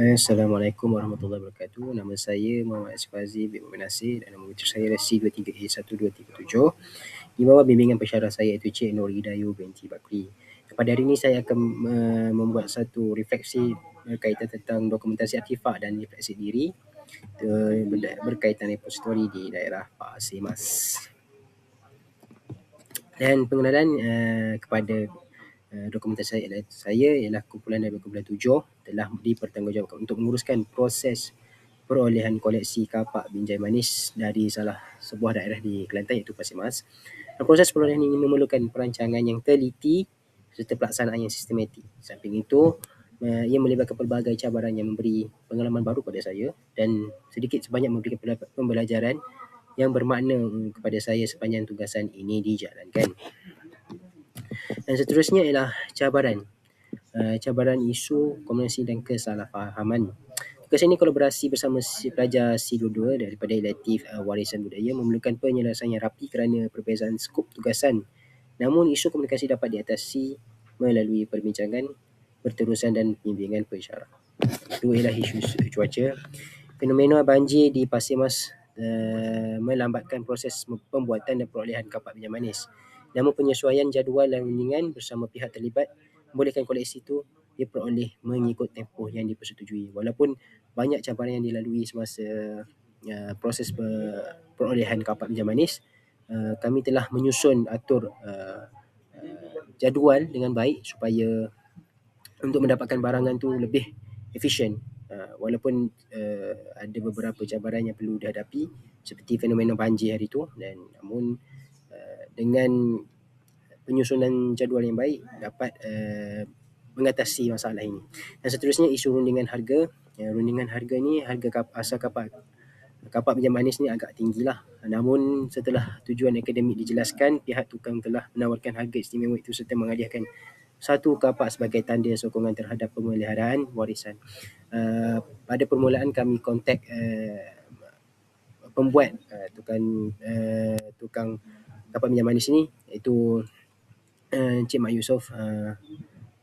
Assalamualaikum warahmatullahi wabarakatuh. Nama saya Muhammad Asfazi bin Muhammad Nasir dan nombor telephone saya adalah C23A1237 di bawah bimbingan pensyarah saya iaitu Cik Nur Hidayu binti Bakri. Pada hari ini saya akan uh, membuat satu refleksi berkaitan tentang dokumentasi artifak dan refleksi diri uh, berkaitan repository di daerah Pasir Mas. Dan pengenalan uh, kepada uh, dokumentasi saya, saya ialah kumpulan dari kumpulan tujuh telah dipertanggungjawabkan untuk menguruskan proses perolehan koleksi kapak binjai manis dari salah sebuah daerah di Kelantan iaitu Pasir Mas. Proses perolehan ini memerlukan perancangan yang teliti serta pelaksanaan yang sistematik. Samping itu, uh, ia melibatkan pelbagai cabaran yang memberi pengalaman baru kepada saya dan sedikit sebanyak memberikan pembelajaran yang bermakna kepada saya sepanjang tugasan ini dijalankan. Dan seterusnya ialah cabaran. Uh, cabaran isu, komunikasi dan kesalahfahaman. Tugas ini kolaborasi bersama si pelajar C22 daripada elektif uh, warisan budaya memerlukan penyelesaian yang rapi kerana perbezaan skop tugasan. Namun isu komunikasi dapat diatasi melalui perbincangan berterusan dan bimbingan pensyarah. Itu ialah isu cuaca. Fenomena banjir di Pasir Mas uh, melambatkan proses pembuatan dan perolehan kapak minyak manis. Namun penyesuaian jadual dan rundingan bersama pihak terlibat membolehkan koleksi itu diperoleh mengikut tempoh yang dipersetujui. Walaupun banyak cabaran yang dilalui semasa uh, proses perolehan kapak minyak manis, uh, kami telah menyusun atur uh, uh, jadual dengan baik supaya untuk mendapatkan barangan tu lebih efisien. Uh, walaupun uh, ada beberapa cabaran yang perlu dihadapi seperti fenomena banjir hari itu dan namun dengan penyusunan jadual yang baik dapat uh, mengatasi masalah ini. Dan seterusnya isu rundingan harga. Ya, rundingan harga ni harga kap, asal kapak kapak minyak manis ni agak tinggi lah. Namun setelah tujuan akademik dijelaskan, pihak tukang telah menawarkan harga istimewa itu serta menghadiahkan satu kapak sebagai tanda sokongan terhadap pemeliharaan warisan. Uh, pada permulaan kami kontak uh, pembuat uh, tukang uh, tukang kapak minyak manis ni iaitu uh, Encik Mak Yusof uh,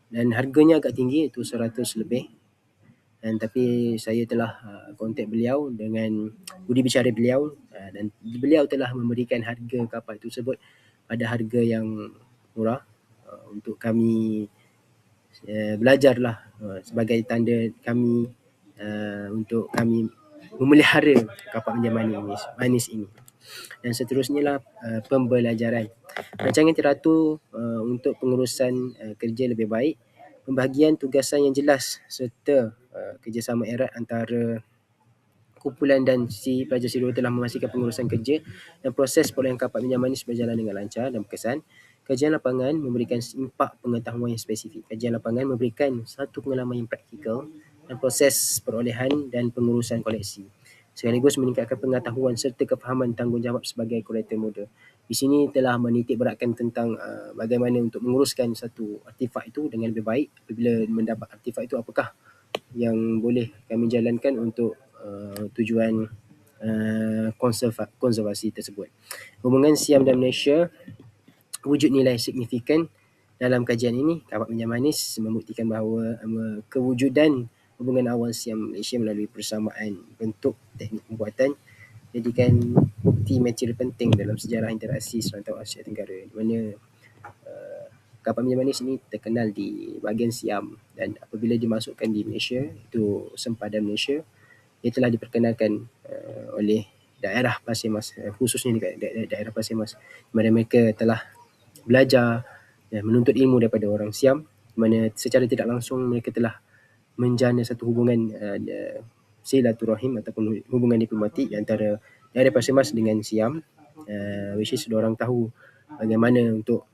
dan harganya agak tinggi itu 100 lebih. Dan tapi saya telah uh, kontak beliau dengan budi bicara beliau uh, dan beliau telah memberikan harga kapal tersebut pada harga yang murah uh, untuk kami uh, belajarlah uh, sebagai tanda kami uh, untuk kami memelihara kapal minyak manis, manis ini dan seterusnya lah uh, pembelajaran. Rancangan teratur uh, untuk pengurusan uh, kerja lebih baik, pembahagian tugasan yang jelas serta uh, kerjasama erat antara kumpulan dan si pelajar si telah memastikan pengurusan kerja dan proses perolehan kapal minyak manis berjalan dengan lancar dan berkesan. Kajian lapangan memberikan impak pengetahuan yang spesifik. Kajian lapangan memberikan satu pengalaman yang praktikal dan proses perolehan dan pengurusan koleksi sekaligus meningkatkan pengetahuan serta kefahaman tanggungjawab sebagai kolektor muda. Di sini telah menitik beratkan tentang uh, bagaimana untuk menguruskan satu artifak itu dengan lebih baik apabila mendapat artifak itu apakah yang boleh kami jalankan untuk uh, tujuan uh, konserva- konservasi tersebut. Hubungan Siam dan Malaysia wujud nilai signifikan dalam kajian ini kapak minyak manis membuktikan bahawa uh, kewujudan hubungan awal Siam Malaysia melalui persamaan bentuk teknik pembuatan jadikan bukti material penting dalam sejarah interaksi serantau Asia Tenggara. Di mana uh, kapal minyak manis ini terkenal di bahagian Siam dan apabila dimasukkan di Malaysia itu sempadan Malaysia ia telah diperkenalkan uh, oleh daerah Pasir Mas uh, khususnya di da- daerah Pasir Mas di mana mereka telah belajar dan menuntut ilmu daripada orang Siam. Di mana secara tidak langsung mereka telah menjana satu hubungan uh, silaturahim ataupun hubungan diplomatik antara daerah Pasir Mas dengan Siam uh, which is orang tahu bagaimana untuk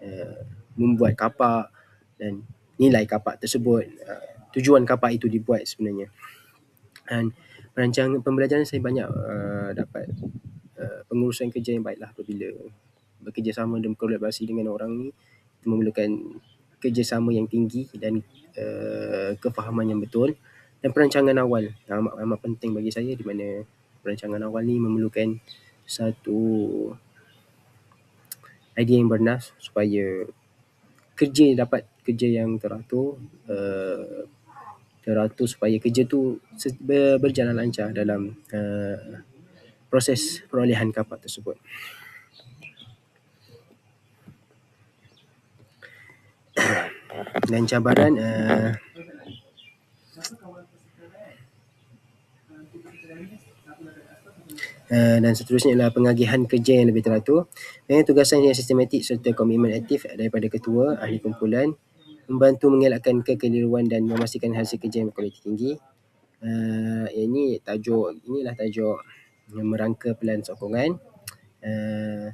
uh, membuat kapak dan nilai kapak tersebut uh, tujuan kapak itu dibuat sebenarnya. Dan perancangan pembelajaran saya banyak uh, dapat uh, pengurusan kerja yang baiklah apabila bekerjasama dan berkolaborasi dengan orang ni. Memerlukan kerjasama yang tinggi dan uh, kefahaman yang betul dan perancangan awal yang amat, amat penting bagi saya di mana perancangan awal ni memerlukan satu idea yang bernas supaya kerja dapat kerja yang teratur uh, teratur supaya kerja tu berjalan lancar dalam uh, proses perolehan kapak tersebut. Dan cabaran uh, Uh, dan seterusnya adalah pengagihan kerja yang lebih teratur dengan tugasan yang sistematik serta komitmen aktif daripada ketua ahli kumpulan membantu mengelakkan kekeliruan dan memastikan hasil kerja yang berkualiti tinggi. Uh, ini tajuk inilah tajuk merangka pelan sokongan uh,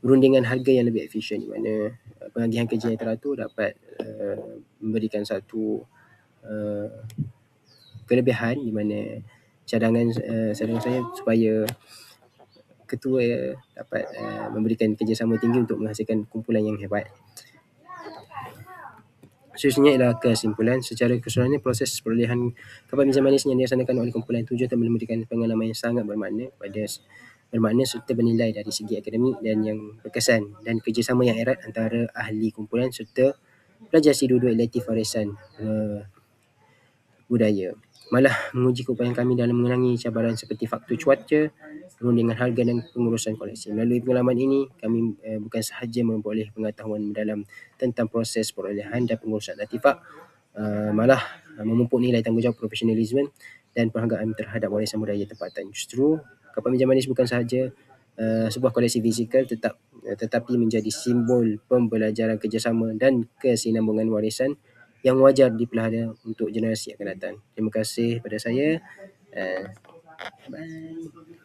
berundingan harga yang lebih efisien di mana uh, pengagihan kerja yang teratur dapat uh, memberikan satu uh, kelebihan di mana cadangan uh, cadangan saya supaya ketua dapat uh, memberikan kerjasama tinggi untuk menghasilkan kumpulan yang hebat. Seterusnya ialah kesimpulan. Secara keseluruhannya proses perolehan kapal minjam manis yang dilaksanakan oleh kumpulan tujuh telah memberikan pengalaman yang sangat bermakna pada bermakna serta bernilai dari segi akademik dan yang berkesan dan kerjasama yang erat antara ahli kumpulan serta pelajar C22 elektif warisan uh, budaya malah menguji keupayaan kami dalam mengurangi cabaran seperti faktor cuaca, perundingan harga dan pengurusan koleksi. Melalui pengalaman ini, kami eh, bukan sahaja memperoleh pengetahuan mendalam tentang proses perolehan dan pengurusan artifak, uh, malah uh, memupuk nilai tanggungjawab profesionalisme dan penghargaan terhadap warisan budaya tempatan. Justru, kapal minjam manis bukan sahaja uh, sebuah koleksi fizikal tetap uh, tetapi menjadi simbol pembelajaran kerjasama dan kesinambungan warisan yang wajar dipelihara untuk generasi akan datang. Terima kasih pada saya. Uh, bye.